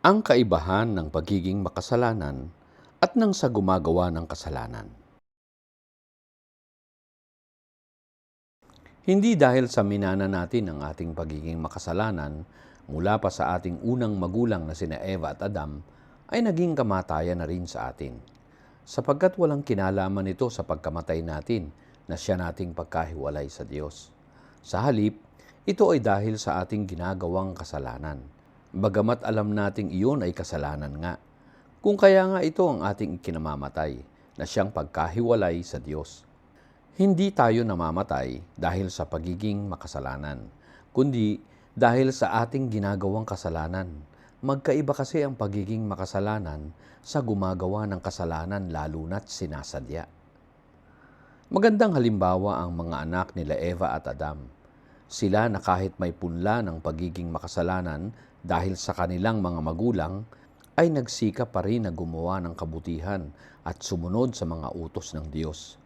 ang kaibahan ng pagiging makasalanan at ng sa gumagawa ng kasalanan. Hindi dahil sa minana natin ang ating pagiging makasalanan mula pa sa ating unang magulang na sina Eva at Adam ay naging kamatayan na rin sa atin. Sapagkat walang kinalaman ito sa pagkamatay natin na siya nating pagkahiwalay sa Diyos. Sa halip, ito ay dahil sa ating ginagawang kasalanan. Bagamat alam nating iyon ay kasalanan nga. Kung kaya nga ito ang ating kinamamatay na siyang pagkahiwalay sa Diyos. Hindi tayo namamatay dahil sa pagiging makasalanan, kundi dahil sa ating ginagawang kasalanan. Magkaiba kasi ang pagiging makasalanan sa gumagawa ng kasalanan lalo na't sinasadya. Magandang halimbawa ang mga anak nila Eva at Adam. Sila na kahit may punla ng pagiging makasalanan dahil sa kanilang mga magulang, ay nagsikap pa rin na gumawa ng kabutihan at sumunod sa mga utos ng Diyos.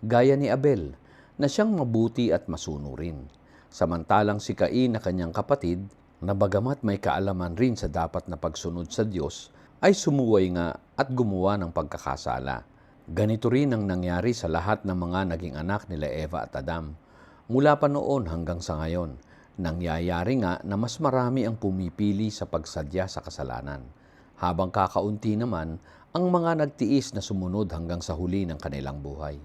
Gaya ni Abel, na siyang mabuti at masunurin. Samantalang si Cain na kanyang kapatid, na bagamat may kaalaman rin sa dapat na pagsunod sa Diyos, ay sumuway nga at gumawa ng pagkakasala. Ganito rin ang nangyari sa lahat ng mga naging anak nila Eva at Adam. Mula pa noon hanggang sa ngayon, nangyayari nga na mas marami ang pumipili sa pagsadya sa kasalanan, habang kakaunti naman ang mga nagtiis na sumunod hanggang sa huli ng kanilang buhay.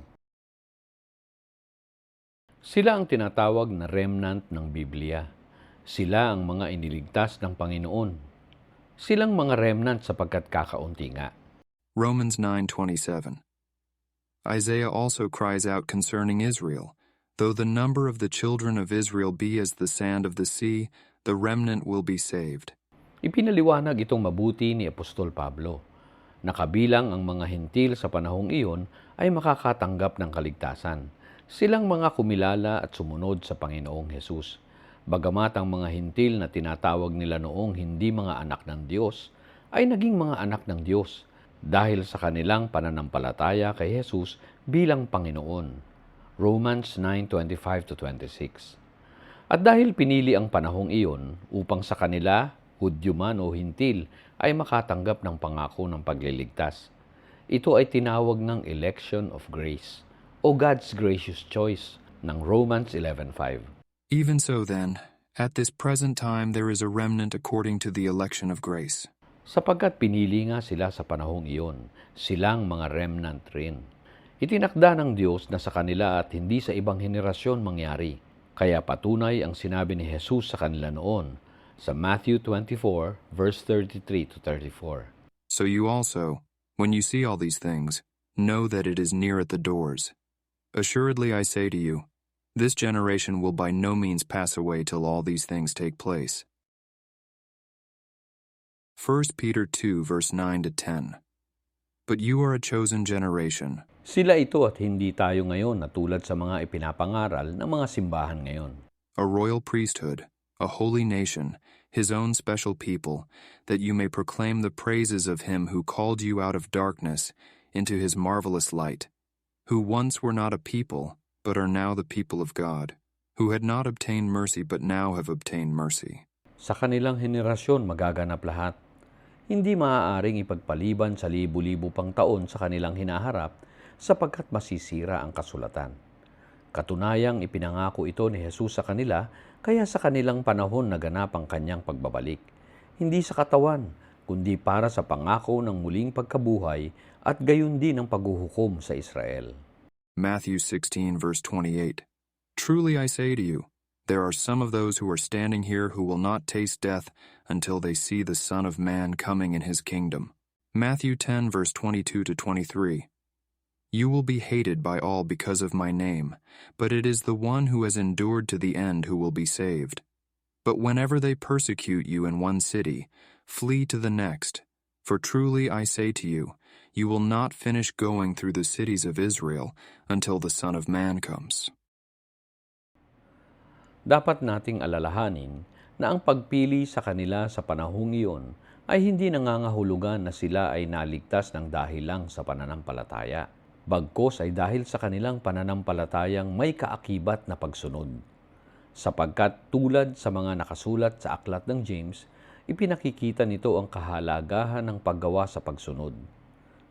Sila ang tinatawag na remnant ng Biblia. Sila ang mga iniligtas ng Panginoon. Silang mga remnant sapagkat kakaunti nga. Romans 9:27. Isaiah also cries out concerning Israel, though the number of the children of Israel be as the sand of the sea, the remnant will be saved. Ipinaliwanag itong mabuti ni Apostol Pablo. Nakabilang ang mga hintil sa panahong iyon ay makakatanggap ng kaligtasan. Silang mga kumilala at sumunod sa Panginoong Hesus. Bagamat ang mga hintil na tinatawag nila noong hindi mga anak ng Diyos, ay naging mga anak ng Diyos dahil sa kanilang pananampalataya kay Jesus bilang Panginoon. Romans 9:25-26. At dahil pinili ang panahong iyon upang sa kanila, Hudyo man o Hintil, ay makatanggap ng pangako ng pagliligtas. Ito ay tinawag ng election of grace o God's gracious choice ng Romans 11:5. Even so then, at this present time there is a remnant according to the election of grace. Sapagkat pinili nga sila sa panahong iyon, silang mga remnant rin. Itinakda ng Diyos na sa kanila at hindi sa ibang henerasyon mangyari. Kaya patunay ang sinabi ni Jesus sa kanila noon sa Matthew 24 verse 33 to 34. So you also, when you see all these things, know that it is near at the doors. Assuredly I say to you, this generation will by no means pass away till all these things take place. 1 Peter 2 verse 9 to 10. But you are a chosen generation, Sila ito at hindi tayo ngayon na tulad sa mga ipinapangaral ng mga simbahan ngayon. a royal priesthood, a holy nation, his own special people, that you may proclaim the praises of him who called you out of darkness into his marvelous light, who once were not a people, but are now the people of God, who had not obtained mercy but now have obtained mercy. Sa kanilang henerasyon magaganap lahat. Hindi maaaring ipagpaliban sa libu-libu pang taon sa kanilang hinaharap sapagkat masisira ang kasulatan. Katunayang ipinangako ito ni Jesus sa kanila kaya sa kanilang panahon naganap ang kanyang pagbabalik. Hindi sa katawan, kundi para sa pangako ng muling pagkabuhay at gayon din ang paghuhukom sa Israel. Matthew 16 verse 28. Truly I say to you, there are some of those who are standing here who will not taste death until they see the Son of Man coming in his kingdom. Matthew 10 verse 22 to 23. You will be hated by all because of my name, but it is the one who has endured to the end who will be saved. But whenever they persecute you in one city, flee to the next. For truly I say to you, you will not finish going through the cities of Israel until the Son of Man comes. Dapat nating alalahanin na ang pagpili sa kanila sa panahong iyon ay hindi nangangahulugan na sila ay naligtas ng dahil lang sa pananampalataya. Bagkos ay dahil sa kanilang pananampalatayang may kaakibat na pagsunod. Sapagkat tulad sa mga nakasulat sa aklat ng James, ipinakikita nito ang kahalagahan ng paggawa sa pagsunod.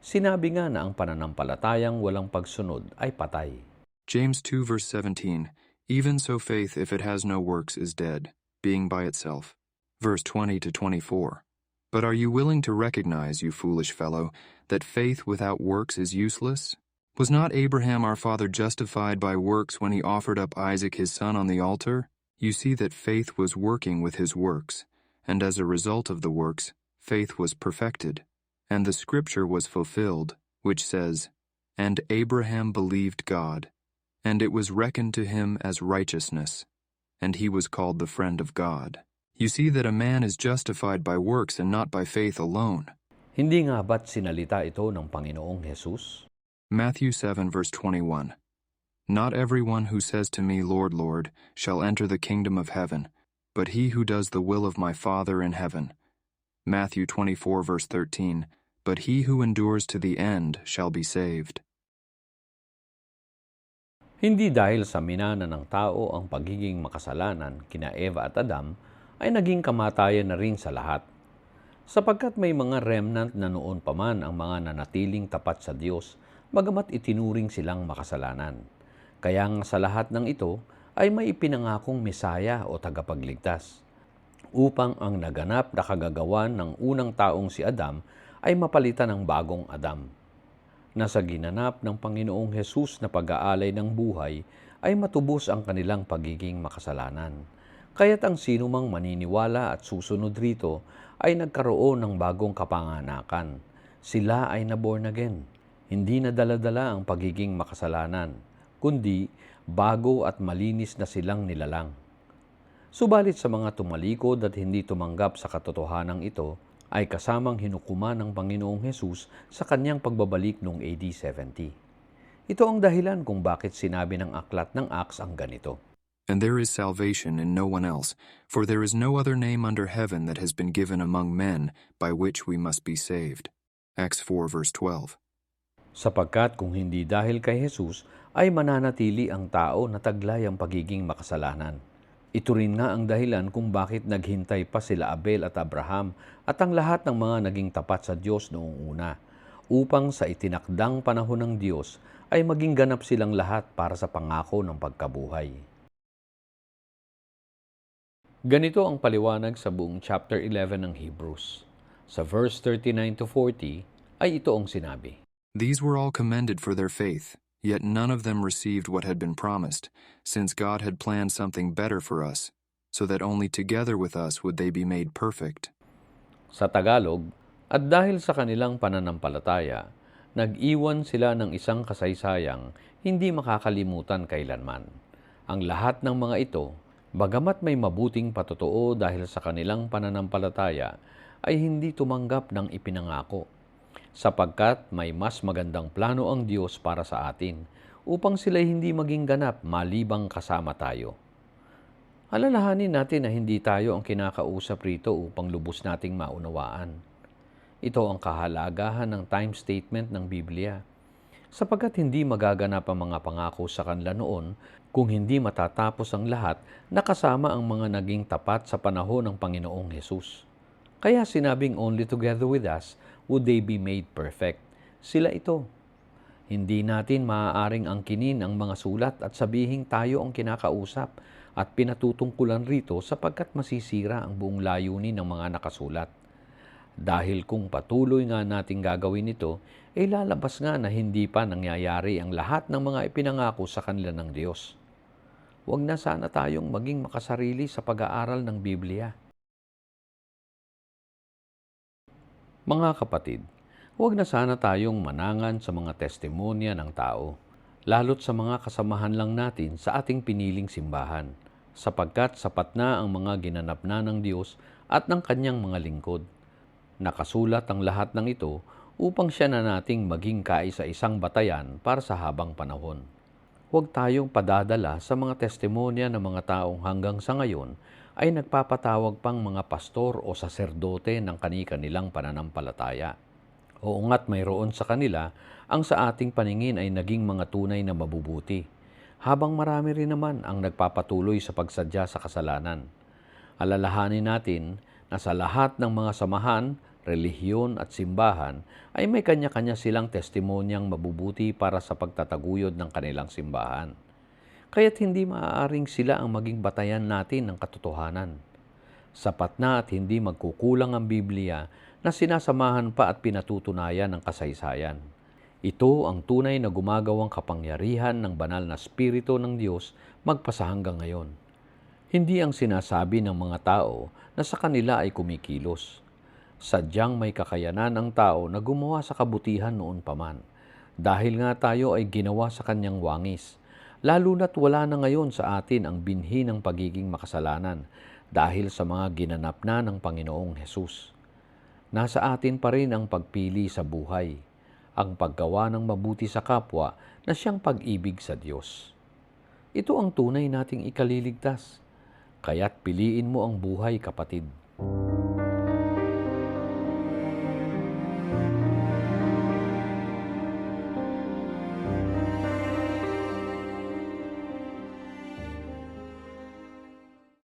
Sinabi nga na ang pananampalatayang walang pagsunod ay patay. James 2 verse 17 Even so faith if it has no works is dead, being by itself. Verse 20 to 24 But are you willing to recognize, you foolish fellow, that faith without works is useless? Was not Abraham our father justified by works when he offered up Isaac his son on the altar? You see that faith was working with his works, and as a result of the works, faith was perfected. And the scripture was fulfilled, which says, And Abraham believed God, and it was reckoned to him as righteousness, and he was called the friend of God. You see that a man is justified by works and not by faith alone. Hindi nga ba't sinalita ito ng Panginoong Jesus? Matthew 7, verse 21. Not everyone who says to me, Lord, Lord, shall enter the kingdom of heaven, but he who does the will of my Father in heaven. Matthew 24, verse 13. But he who endures to the end shall be saved. Hindi dahil sa minana ng tao ang pagiging makasalanan kina Eva at Adam ay naging kamatayan na rin sa lahat. Sapagkat may mga remnant na noon pa man ang mga nanatiling tapat sa Diyos, bagamat itinuring silang makasalanan. Kaya nga sa lahat ng ito ay may ipinangakong Mesaya o tagapagligtas upang ang naganap na kagagawan ng unang taong si Adam ay mapalitan ng bagong Adam na sa ginanap ng Panginoong Hesus na pag-aalay ng buhay ay matubos ang kanilang pagiging makasalanan. Kaya't ang sino mang maniniwala at susunod rito ay nagkaroon ng bagong kapanganakan. Sila ay naborn again. Hindi na daladala ang pagiging makasalanan, kundi bago at malinis na silang nilalang. Subalit sa mga tumalikod at hindi tumanggap sa katotohanan ito, ay kasamang hinukuman ng Panginoong Hesus sa kanyang pagbabalik noong AD 70. Ito ang dahilan kung bakit sinabi ng aklat ng Acts ang ganito. And there is salvation in no one else, for there is no other name under heaven that has been given among men by which we must be saved. Acts 4, verse 12. Sapagkat kung hindi dahil kay Jesus, ay mananatili ang tao na taglay ang pagiging makasalanan. Ito rin nga ang dahilan kung bakit naghintay pa sila Abel at Abraham at ang lahat ng mga naging tapat sa Diyos noong una, upang sa itinakdang panahon ng Diyos ay maging ganap silang lahat para sa pangako ng pagkabuhay. Ganito ang paliwanag sa buong chapter 11 ng Hebrews. Sa verse 39 to 40 ay ito ang sinabi. These were all commended for their faith, yet none of them received what had been promised, since God had planned something better for us, so that only together with us would they be made perfect. Sa Tagalog, at dahil sa kanilang pananampalataya, nag-iwan sila ng isang kasaysayang hindi makakalimutan kailanman. Ang lahat ng mga ito, bagamat may mabuting patotoo dahil sa kanilang pananampalataya, ay hindi tumanggap ng ipinangako. Sapagkat may mas magandang plano ang Diyos para sa atin, upang sila hindi maging ganap malibang kasama tayo. Alalahanin natin na hindi tayo ang kinakausap rito upang lubos nating maunawaan. Ito ang kahalagahan ng time statement ng Biblia. Sapagkat hindi magaganap ang mga pangako sa kanila noon kung hindi matatapos ang lahat na kasama ang mga naging tapat sa panahon ng Panginoong Hesus. Kaya sinabing only together with us would they be made perfect. Sila ito. Hindi natin maaaring angkinin ang mga sulat at sabihin tayo ang kinakausap at pinatutungkulan rito sapagkat masisira ang buong layunin ng mga nakasulat. Dahil kung patuloy nga nating gagawin ito, ay lalabas nga na hindi pa nangyayari ang lahat ng mga ipinangako sa kanila ng Diyos. Huwag na sana tayong maging makasarili sa pag-aaral ng Biblia. Mga kapatid, huwag na sana tayong manangan sa mga testimonya ng tao, lalo't sa mga kasamahan lang natin sa ating piniling simbahan, sapagkat sapat na ang mga ginanap na ng Diyos at ng kanyang mga lingkod. Nakasulat ang lahat ng ito upang siya na nating maging kaisa isang batayan para sa habang panahon. Huwag tayong padadala sa mga testimonya ng mga taong hanggang sa ngayon ay nagpapatawag pang mga pastor o saserdote ng kani-kanilang pananampalataya. Oo nga't mayroon sa kanila ang sa ating paningin ay naging mga tunay na mabubuti, habang marami rin naman ang nagpapatuloy sa pagsadya sa kasalanan. Alalahanin natin na sa lahat ng mga samahan, relihiyon at simbahan ay may kanya-kanya silang testimonyang mabubuti para sa pagtataguyod ng kanilang simbahan. Kaya't hindi maaaring sila ang maging batayan natin ng katotohanan. Sapat na at hindi magkukulang ang Biblia na sinasamahan pa at pinatutunayan ng kasaysayan. Ito ang tunay na gumagawang kapangyarihan ng banal na Espiritu ng Diyos magpasa hanggang ngayon. Hindi ang sinasabi ng mga tao na sa kanila ay kumikilos. Sadyang may kakayanan ang tao na gumawa sa kabutihan noon paman. Dahil nga tayo ay ginawa sa kanyang wangis. Lalo na't wala na ngayon sa atin ang binhi ng pagiging makasalanan dahil sa mga ginanap na ng Panginoong Hesus. Nasa atin pa rin ang pagpili sa buhay, ang paggawa ng mabuti sa kapwa na siyang pag-ibig sa Diyos. Ito ang tunay nating ikaliligtas. Kaya't piliin mo ang buhay, kapatid.